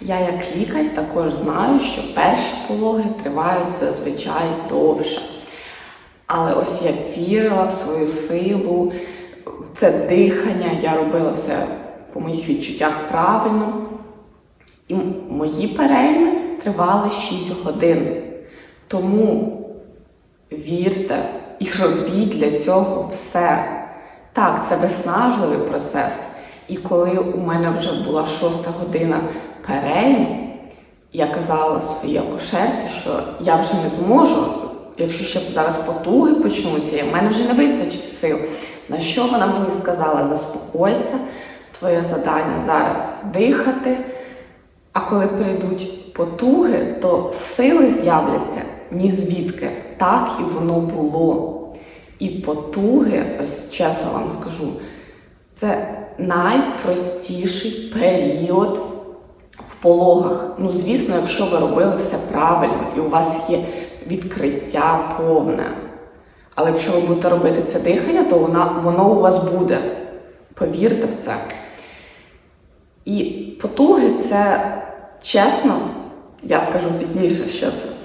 Я як лікар також знаю, що перші пологи тривають зазвичай довше. Але ось я вірила в свою силу, в це дихання, я робила все по моїх відчуттях правильно. І мої перейми тривали 6 годин. Тому вірте і робіть для цього все. Так, це виснажливий процес. І коли у мене вже була шоста година перейм, я казала своїй акушерці, що я вже не зможу, якщо ще зараз потуги почнуться, в мене вже не вистачить сил. На що вона мені сказала: заспокойся, твоє завдання зараз дихати, а коли прийдуть потуги, то сили з'являться ні звідки. Так і воно було. І потуги, ось чесно вам скажу, це найпростіший період в пологах. Ну, звісно, якщо ви робили все правильно і у вас є відкриття повне. Але якщо ви будете робити це дихання, то вона, воно у вас буде. Повірте в це. І потуги це чесно, я скажу пізніше, що це.